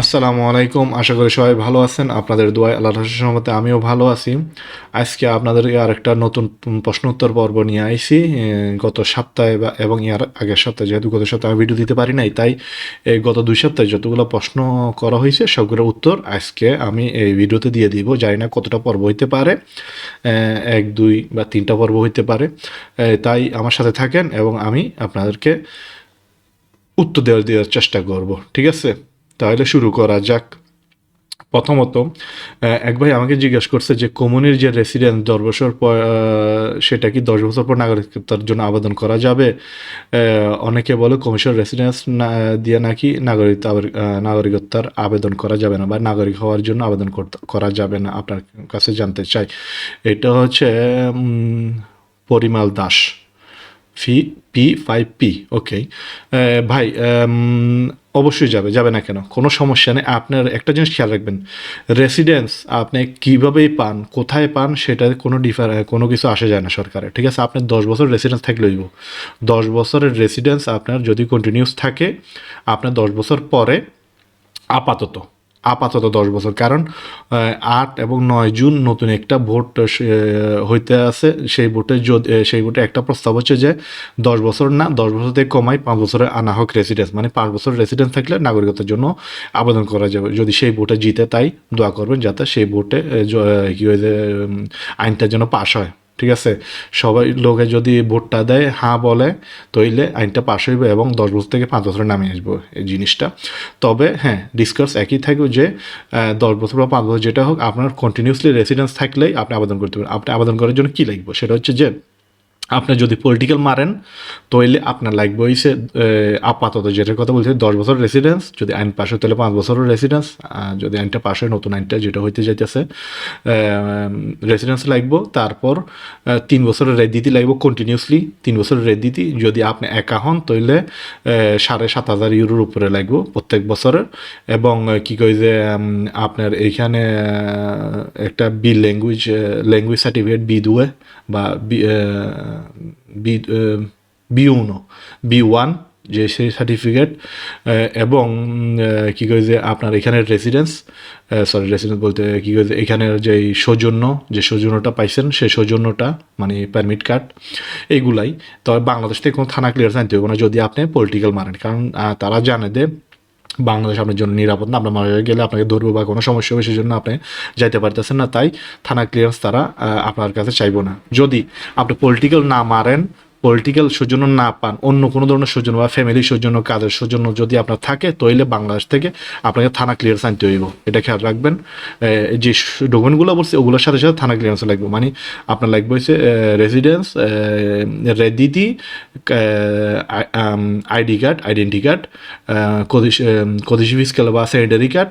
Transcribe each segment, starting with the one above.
আসসালামু আলাইকুম। আশা করি সবাই ভালো আছেন। আপনাদের দোয়ায় আল্লাহ রহস্যের মতে আমিও ভালো আছি। আজকে আপনাদের আরেকটা নতুন প্রশ্ন উত্তর পর্ব নিয়ে আইছি। এ, গত সপ্তাহে বা এবং ইয়ার আগের সপ্তাহে যেহেতু গত সপ্তাহে আমি ভিডিও দিতে পারি নাই তাই এই গত দুই সপ্তাহে যতগুলো প্রশ্ন করা হয়েছে সবগুলোর উত্তর আজকে আমি এই ভিডিওতে দিয়ে দিব। জানি না কতটা পর্ব হইতে পারে। এক দুই বা তিনটা পর্ব হইতে পারে। তাই আমার সাথে থাকেন এবং আমি আপনাদেরকে উত্তর দেওয়ার দেওয়ার চেষ্টা করব। ঠিক আছে? তাহলে শুরু করা যাক। প্রথমত এক ভাই আমাকে জিজ্ঞেস করছে যে কমিউনির যে রেসিডেন্স দশ বছর পর সেটা কি দশ বছর পর নাগরিকতার জন্য আবেদন করা যাবে? অনেকে বলে কমিশন রেসিডেন্স না দিয়ে নাকি নাগরিকতা আবের- আহ, আবেদন করা যাবে না বা নাগরিক হওয়ার জন্য আবেদন করা যাবে না। আপনার কাছে জানতে চাই। এটা হচ্ছে পরিমাল দাস ফি পি ফাইভ পি ওকে ভাই অবশ্যই যাবে যাবে না কেন? কোনো সমস্যা নেই। আপনার একটা জিনিস খেয়াল রাখবেন রেসিডেন্স আপনি কীভাবেই পান, কোথায় পান সেটা কোনো ডিফার কোনো কিছু আসে যায় না সরকারে ঠিক আছে? আপনার দশ বছর রেসিডেন্স থাকলে হইব। দশ বছরের রেসিডেন্স আপনার যদি কন্টিনিউস থাকে, আপনার দশ বছর পরে আপাতত আপাতত দশ বছর। কারণ আট এবং নয় জুন নতুন একটা ভোট হইতে আছে। সেই ভোটে যদি সেই ভোটে একটা প্রস্তাব হচ্ছে যে দশ বছর না দশ বছর থেকে কমাই পাঁচ বছরে আনা হোক রেসিডেন্স মানে পাঁচ বছর রেসিডেন্স থাকলে নাগরিকতার জন্য আবেদন করা যাবে। যদি সেই ভোটে জিতে তাই দোয়া করবেন যাতে সেই ভোটে কি হয়েছে উম, আইনটা যেন পাশ হয়। ঠিক আছে? সবাই লোকে যদি ভোটটা দেয় হ্যাঁ বলে, তইলে আইনটা পাশ হইবে এবং দশ বছর থেকে পাঁচ বছরে নামিয়ে আসব এই জিনিসটা। তবে হ্যাঁ ডিসকাস একই থাকবে যে দশ বছর বা পাঁচ বছর যেটা হোক, আপনার কন্টিনিউসলি রেসিডেন্স থাকলেই আপনি আবেদন করতে পারেন আপনি আবেদন করার জন্য কী লাগবে? সেটা হচ্ছে যে আপনি যদি পলিটিক্যাল মারেন, তাহলে আপনার লাগবে হইছে আপাতত যেটার কথা বলছি, দশ বছর রেসিডেন্স যদি আইন পাশ হয় তাহলে পাঁচ বছরের রেসিডেন্স যদি আইনটা পাশ হয় নতুন আইনটা যেটা হইতে যাইতেছে রেসিডেন্স লাগবো, তারপর তিন বছরের রেট দিতে লাগবো কন্টিনিউসলি তিন বছরের রেট দিতে, যদি আপনি একা হন তাহলে সাড়ে সাত হাজার ইউরোর উপরে লাগবো প্রত্যেক বছরের, এবং কি কই যে আপনার এইখানে একটা B language language certificate B দুয়ে বা বি বি বি ওয়ান যে সেই সার্টিফিকেট এবং কি কয় যে আপনার এখানের রেসিডেন্স সরি রেসিডেন্স বলতে কী কয় যে এখানের যে সৌজন্য, যে সৌজন্যটা পাইছেন সেই সৌজন্যটা মানে পারমিট কার্ড এইগুলাই। তবে বাংলাদেশ থেকে কোনো থানা ক্লিয়ার জানতে হবে না যদি আপনি পলিটিক্যাল মারেন। কারণ তারা জানে যে বাংলাদেশ আপনার জন্য নিরাপদ না, আপনার মারা গেলে আপনাকে ধরবো বা কোনো সমস্যা হবে সেই জন্য আপনি যাইতে পারতেছেন না। তাই থানা ক্লিয়ারেন্স তারা আপনার কাছে চাইব না। যদি আপনি পলিটিক্যাল না মারেন পলিটিক্যাল সৌজন্য না পান, অন্য কোনো ধরনের সৌজন্য বা ফ্যামিলি সৌজন্য, কাজের সৌজন্য যদি আপনার থাকে তাহলে বাংলাদেশ থেকে আপনাকে থানা ক্লিয়ারেন্স আনতে হইব। এটা খেয়াল রাখবেন। যে ডকুমেন্টগুলো বলছে, ওগুলোর সাথে সাথে থানা ক্লিয়ারেন্স লাগবে। মানে আপনার লাগবে হচ্ছে রেসিডেন্স রেদিতি আইডি কার্ড আইডেন্টি কার্ড কদিশ স্কেল বা স্যানিটারি কার্ড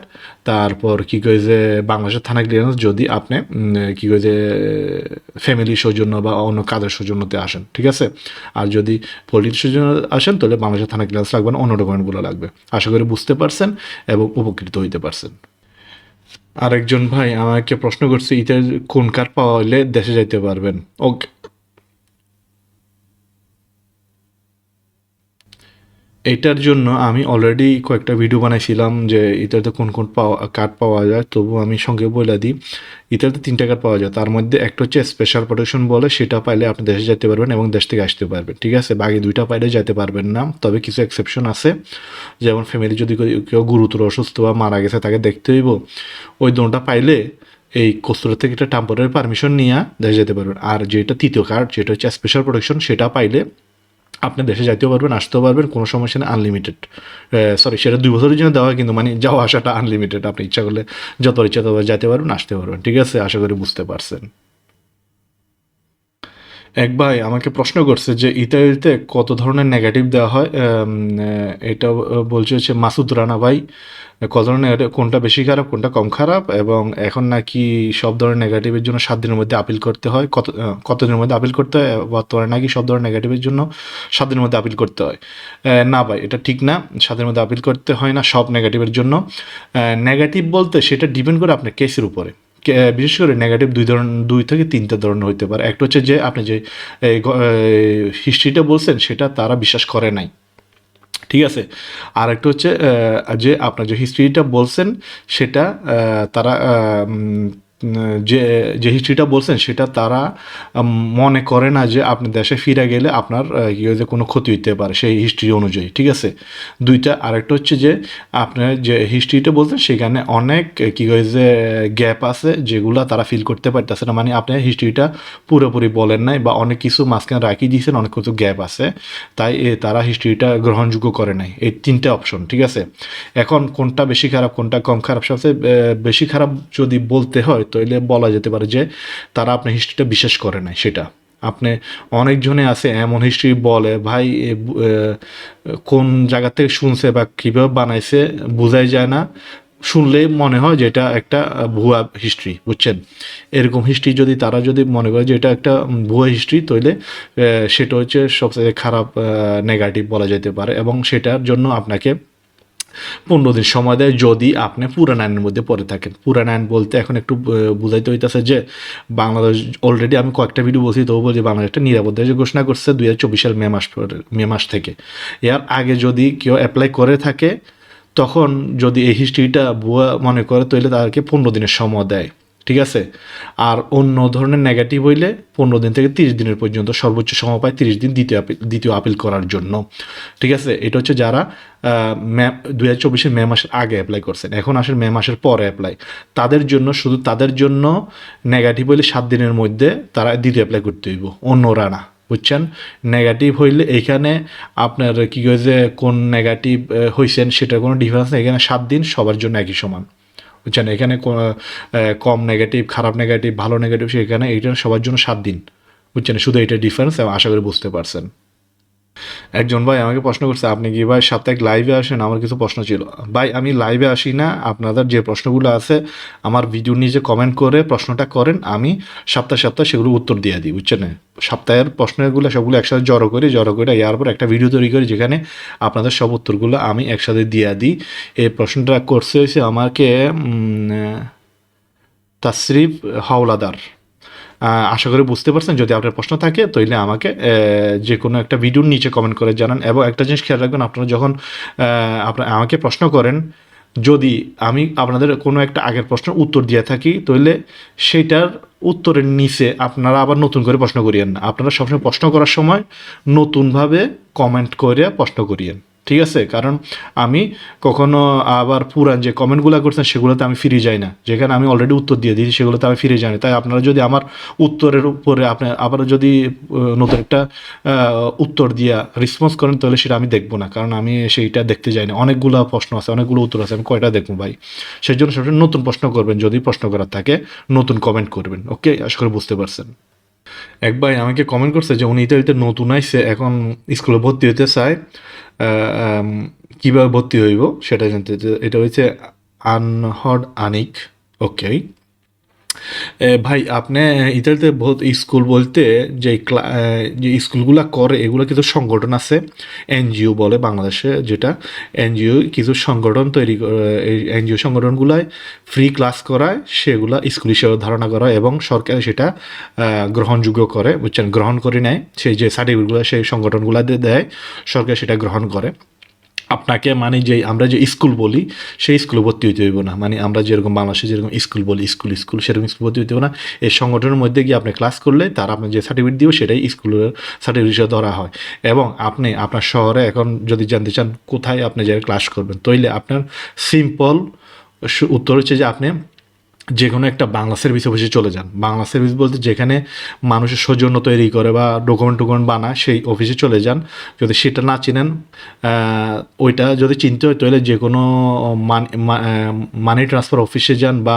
তারপর কি কয় যে বাংলাদেশের থানা ক্লিয়ারেন্স যদি আপনি কি কয় যে ফ্যামিলি সৌজন্য বা অন্য কাজের সৌজন্যতে আসেন, ঠিক আছে? আর যদি পলিটিক্স সৌজন্য আসেন, তাহলে বাংলাদেশের থানা ক্লিয়ারেন্স লাগবে না, অন্য ডকুমেন্টগুলো লাগবে। আশা করি বুঝতে পারছেন এবং উপকৃত হইতে পারছেন। আরেকজন ভাই আমাকে প্রশ্ন করছে ইতার কোন কার্ড পাওয়া হলে দেশে যাইতে পারবেন? ওকে। এটার জন্য আমি অলরেডি কয়েকটা ভিডিও বানাইছিলাম যে ইতালিতে কোন কোন পাওয়া কার্ড পাওয়া যায়। তবু আমি সঙ্গে বলে দিই, ইতালিতে তিনটা কার্ড পাওয়া যায়। তার মধ্যে একটা হচ্ছে স্পেশাল প্রোটেকশন বলে, সেটা পাইলে আপনি দেশে যেতে পারবেন এবং দেশ থেকে আসতে পারবেন। ঠিক আছে? বাকি দুইটা পাইলে যেতে পারবেন না। তবে কিছু এক্সেপশন আছে। যেমন ফ্যামিলি যদি কেউ- গুরুতর অসুস্থ বা মারা গেছে, তাকে দেখতে হইব। ওই দোনটা পাইলে এই কস্তুরা থেকে একটা টেম্পোরারি পারমিশন নিয়ে দেশে যেতে পারবেন। আর যেটা তৃতীয় কার্ড যেটা হচ্ছে স্পেশাল প্রোটেকশন সেটা পাইলে আপনি দেশে যাইতেও পারবেন, আসতেও পারবেন, কোনো সমস্যা নেই আনলিমিটেড সরি সেটা দুই বছরের জন্য দেওয়া, কিন্তু মানে যাওয়া আসাটা আনলিমিটেড আপনি ইচ্ছা করলে যত ইচ্ছা তত যাইতে পারবেন আসতে পারবেন, ঠিক আছে? আশা করি বুঝতে পারছেন। এক ভাই আমাকে প্রশ্ন করছে যে, ইতালিতে কত ধরনের নেগেটিভ দেওয়া হয়? এটা বলছে হচ্ছে মাসুদ রানা ভাই। কত ধরনের কোনটা বেশি খারাপ, কোনটা কম খারাপ, এবং এখন নাকি সব ধরনের নেগেটিভের জন্য সাত দিনের মধ্যে আপিল করতে হয়। কত কত দিনের মধ্যে আপিল করতে হয়? বর্তমানে নাকি সব ধরনের নেগেটিভের জন্য সাত দিনের মধ্যে আপিল করতে হয়। না ভাই, এটা ঠিক না। সাত দিনের মধ্যে আপিল করতে হয় না সব নেগেটিভের জন্য। নেগেটিভ বলতে সেটা ডিপেন্ড করে আপনার কেসের উপরে। বিশেষ করে নেগেটিভ দুই ধরনের দুই থেকে তিনটা ধরনের হইতে পারে। একটা হচ্ছে যে আপনি যে হিস্ট্রিটা বলছেন, সেটা তারা বিশ্বাস করে নাই। ঠিক আছে? আর একটা হচ্ছে যে আপনার যে হিস্ট্রিটা বলছেন সেটা তারা যে যে হিস্ট্রিটা বলছেন, সেটা তারা মনে করে না যে আপনি দেশে ফিরে গেলে আপনার যে কোনো ক্ষতি হইতে পারে সেই হিস্ট্রি অনুযায়ী, ঠিক আছে? দুইটা, আরেকটা হচ্ছে যে আপনার যে হিস্ট্রিটা বলছেন, সেখানে অনেক, কি হয় যে গ্যাপ আছে যেগুলো তারা ফিল করতে পারতেছে না। মানে আপনার হিস্ট্রিটা পুরোপুরি বলেন নাই বা অনেক কিছু মাঝখানে রাখি দিয়েছেন, অনেক কিছু গ্যাপ আছে। তাই তারা হিস্ট্রিটা গ্রহণযোগ্য করে নাই, এই তিনটে অপশন ঠিক আছে? এখন কোনটা বেশি খারাপ, কোনটা কম খারাপ, সবচেয়ে বেশি খারাপ যদি বলতে হয় তাহলে বলা যেতে পারে যে তারা আপনার হিস্ট্রিটা বিশ্বাস করে নাই সেটা। আপনি অনেকজনে আছে এমন হিস্ট্রি বলে ভাই কোন জায়গা থেকে শুনছে বা কীভাবে বানাইছে বোঝাই যায় না। শুনলে মনে হয় যে এটা একটা ভুয়া হিস্ট্রি বুঝছেন? এরকম হিস্ট্রি যদি তারা যদি মনে করে যে এটা একটা ভুয়া হিস্ট্রি আহ, সেটা হচ্ছে সবচেয়ে খারাপ নেগেটিভ বলা যেতে পারে এবং সেটার জন্য আপনাকে পনেরো দিন সময় দেয় যদি আপনি পুরান আইনের মধ্যে পড়ে থাকেন। পুরান আইন বলতে এখন একটু বোঝাইতে হইতেছে যে বাংলাদেশ অলরেডি আমি কয়েকটা ভিডিও বলছি তবু বলছি বাংলাদেশ একটা নিরাপদ দেশ ঘোষণা করছে দুই হাজার চব্বিশ সাল মে মাস মে মাস থেকে। এর আগে যদি কেউ অ্যাপ্লাই করে থাকে, তখন যদি এই হিস্ট্রিটা ভুয়া মনে করে, তাহলে তাদেরকে পনেরো দিনের সময় দেয়। ঠিক আছে? আর অন্য ধরনের নেগেটিভ হইলে পনেরো দিন থেকে তিরিশ দিনের পর্যন্ত সর্বোচ্চ সময় পায় তিরিশ দিন দ্বিতীয় আপিল দ্বিতীয় আপিল করার জন্য। ঠিক আছে? এটা হচ্ছে যারা মে দু হাজার চব্বিশের মে মাসের আগে অ্যাপ্লাই করছেন। এখন আসেন মে মাসের পরে অ্যাপ্লাই তাদের জন্য, শুধু তাদের জন্য নেগেটিভ হইলে সাত দিনের মধ্যে তারা দ্বিতীয় অ্যাপ্লাই করতে হইব। অন্যরা না, বুঝছেন? নেগেটিভ হইলে এইখানে আপনার কী যে, কোন নেগেটিভ হয়েছেন সেটার কোনো ডিফারেন্স নেই। এখানে সাত দিন সবার জন্য একই সমান। বুঝছেন এখানে কম নেগেটিভ খারাপ নেগেটিভ ভালো নেগেটিভ সেখানে এইটা সবার জন্য সাত দিন। বুঝছেন? শুধু এটা ডিফারেন্স আশা করি বুঝতে পারছেন। একজন ভাই আমাকে প্রশ্ন করছে, আপনি কি ভাই সাপ্তাহিক লাইভে আসেন? আমার কিছু প্রশ্ন ছিল। ভাই, আমি লাইভে আসি না, আপনাদের যে প্রশ্নগুলো আছে, আমার ভিডিও নিচে কমেন্ট করে প্রশ্নটা করেন, আমি সপ্তাহে সপ্তাহে সেগুলো উত্তর দিয়ে দিই, বুঝছেন? সপ্তাহের প্রশ্নগুলো সবগুলো একসাথে জড়ো করে জড়ো করে ইয়ার পর একটা ভিডিও তৈরি করি, যেখানে আপনাদের সব উত্তরগুলো আমি একসাথে দিয়ে দিই। এই প্রশ্নটা করছে হয়েছে আমাকে তাসরিফ হাওলাদার। আশা করি বুঝতে পারছেন, যদি আপনার প্রশ্ন থাকে তাহলে আমাকে যে কোনো একটা ভিডিওর নিচে কমেন্ট করে জানান। এবং একটা জিনিস খেয়াল রাখবেন, আপনারা যখন আপনার আমাকে প্রশ্ন করেন, যদি আমি আপনাদের কোনো একটা আগের প্রশ্নের উত্তর দিয়ে থাকি তাহলে সেইটার উত্তরের নিচে আপনারা আবার নতুন করে প্রশ্ন করিয়েন না। আপনারা সবসময় প্রশ্ন করার সময় নতুনভাবে কমেন্ট করে প্রশ্ন করিয়েন। ঠিক আছে? কারণ আমি কখনো আবার পুরান যে কমেন্টগুলো করছেন, সেগুলোতে আমি ফিরে যাই না। যেখানে আমি অলরেডি উত্তর দিয়ে দিয়েছি, সেগুলোতে আমি ফিরে যাই না। তাই আপনারা যদি আমার উত্তরের উপরে আপনার আবার যদি নতুন একটা উত্তর দিয়া রেসপন্স করেন, তাহলে সেটা আমি দেখব না। কারণ আমি সেইটা দেখতে যাই না। অনেকগুলো প্রশ্ন আছে, অনেকগুলো উত্তর আছে, আমি কয়টা দেখব ভাই? সেই জন্য সেটা নতুন প্রশ্ন করবেন, যদি প্রশ্ন করার থাকে, নতুন কমেন্ট করবেন। ওকে আশা করি বুঝতে পারছেন। এক ভাই আমাকে কমেন্ট করছে যে উনি ইতালিতে নতুন আইসে এখন স্কুলে ভর্তি হইতে চায় কীভাবে ভর্তি হইব সেটা জানতে এটা হয়েছে আনহড আনিক ওকে ভাই, আপনি ইতালিতে বহুত স্কুল বলতে যে যে স্কুলগুলো করে, এগুলো কিছু সংগঠন আছে, এনজিও বলে বাংলাদেশে যেটা, এনজিও কিছু সংগঠন তৈরি এনজিও সংগঠনগুলায় ফ্রি ক্লাস করায়, সেগুলা স্কুল হিসেবে ধারণা করা এবং সরকার সেটা গ্রহণযোগ্য করে, বুঝছেন? গ্রহণ করে নেয়। সেই যে সার্টিফিকেটগুলো সেই সংগঠনগুলো দেয়, সরকার সেটা গ্রহণ করে। আপনাকে মানে যে আমরা যে স্কুল বলি, সেই স্কুলে ভর্তি হইতে হইব না। মানে আমরা যেরকম বাংলাদেশে যেরকম স্কুল বলি, স্কুল স্কুল, সেরকম স্কুল ভর্তি হইতে হবে না। এই সংগঠনের মধ্যে গিয়ে আপনি ক্লাস করলে তার আপনার যে সার্টিফিকেট দিব সেটাই স্কুলের সার্টিফিকেট হিসেবে ধরা হয়। এবং আপনি আপনার শহরে এখন যদি জানতে চান কোথায় আপনি যে ক্লাস করবেন, তাইলে আপনার সিম্পল উত্তর হচ্ছে যে আপনি যে কোনো একটা বাংলা সার্ভিস অফিসে চলে যান। বাংলা সার্ভিস বলতে যেখানে মানুষের সৌজন্য তৈরি করে বা ডকুমেন্ট টুকুমেন্ট বানায়, সেই অফিসে চলে যান। যদি সেটা না চিনেন ওইটা যদি চিনতে হয়, তাহলে যে কোনো মানি ট্রান্সফার অফিসে যান বা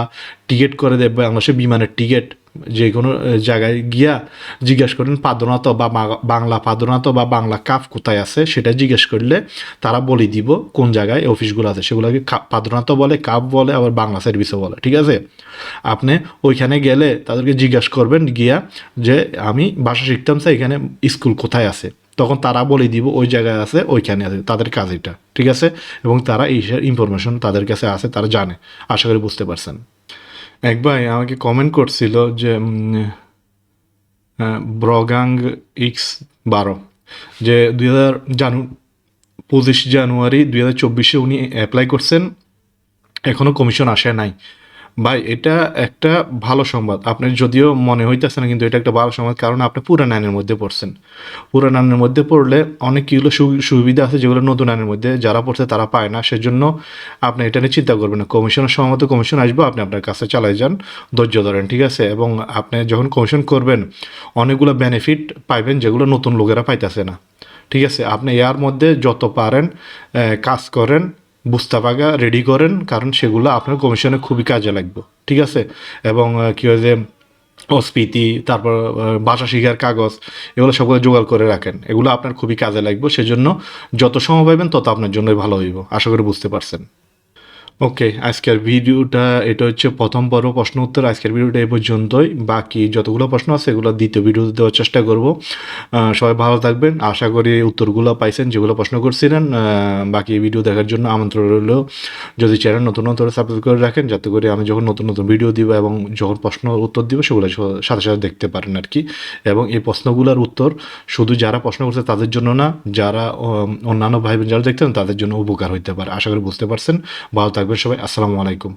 টিকিট করে দেয় বাংলাদেশের বিমানের টিকিট যে কোনো জায়গায় গিয়া জিজ্ঞেস করেন, পাদনাত বা বাংলা পাদনাত বা বাংলা কাপ কোথায় আছে? সেটা জিজ্ঞেস করলে তারা বলে দিব কোন জায়গায়, অফিসগুলো আছে। সেগুলোকে পাদনাত বলে কাপ বলে, আবার বাংলা সার্ভিসও বলে, ঠিক আছে? আপনি ওইখানে গেলে তাদেরকে জিজ্ঞেস করবেন গিয়া যে, আমি ভাষা শিখতাম চাই এখানে স্কুল কোথায় আছে? তখন তারা বলে দিব, ওই জায়গায় আছে, ওইখানে আছে, তাদের কাজ এটা। ঠিক আছে? এবং তারা এই ইনফরমেশন তাদের কাছে আছে, তারা জানে। আশা করি বুঝতে পারছেন। এক ভাই আমাকে কমেন্ট করছিল যে ব্রগাং ইক্স বারো, যে দুই হাজার জানু, পঁচিশ জানুয়ারি দুই হাজার চব্বিশে উনি অ্যাপ্লাই করছেন এখনও কমিশন আসে নাই। ভাই, এটা একটা ভালো সংবাদ। আপনার যদিও মনে হইতেছে না, কিন্তু এটা একটা ভালো সংবাদ, কারণ আপনি পুরান আইনের মধ্যে পড়ছেন। পুরান আইনের মধ্যে পড়লে অনেকগুলো সুবিধা আছে যেগুলো নতুন আইনের মধ্যে যারা পড়ছে তারা পায় না। সেজন্য আপনি এটা নিয়ে চিন্তা করবেন না। কমিশনের সময় কমিশন আসবে, আপনি আপনার কাছে চালাই যান, ধৈর্য ধরেন, ঠিক আছে? এবং আপনি যখন কমিশন করবেন, অনেকগুলো বেনিফিট পাইবেন যেগুলো নতুন লোকেরা পাইতেছে না। ঠিক আছে? আপনি এর মধ্যে যত পারেন কাজ করেন বুস্তাবাগা রেডি করেন, কারণ সেগুলো আপনার কমিশনে খুবই কাজে লাগবে, ঠিক আছে? এবং কী হয় যে অস্পিতি তারপর বাসা শিখার কাগজ, এগুলো সবগুলো জোগাড় করে রাখেন। এগুলো আপনার খুবই কাজে লাগবে, সেজন্য যত সময় পাবেন তত আপনার জন্যই ভালো হইব, আশা করি বুঝতে পারছেন। ওকে আজকের ভিডিওটা, এটা হচ্ছে প্রথম পর্ব, প্রশ্ন উত্তর। আজকের ভিডিওটা এই পর্যন্তই। বাকি যতগুলো প্রশ্ন আছে, এগুলো দ্বিতীয় ভিডিও দেওয়ার চেষ্টা করব। সবাই ভালো থাকবেন। আশা করি উত্তরগুলো পাইছেন, যেগুলো প্রশ্ন করছিলেন। বাকি ভিডিও দেখার জন্য আমন্ত্রণ রইল। যদি চ্যানেল নতুন নতুন সাবস্ক্রাইব করে রাখেন, যাতে করে আমি যখন নতুন নতুন ভিডিও দিব এবং যখন প্রশ্ন উত্তর দিব, সেগুলো সাথে সাথে দেখতে পারেন আর কি। এবং এই প্রশ্নগুলোর উত্তর শুধু যারা প্রশ্ন করছে তাদের জন্য না, যারা অন্যান্য ভাই বোন যারা দেখতেন তাদের জন্য উপকার হইতে পারে। আশা করি বুঝতে পারছেন। ভালো থাকবেন সবাই আসসালামু আলাইকুম।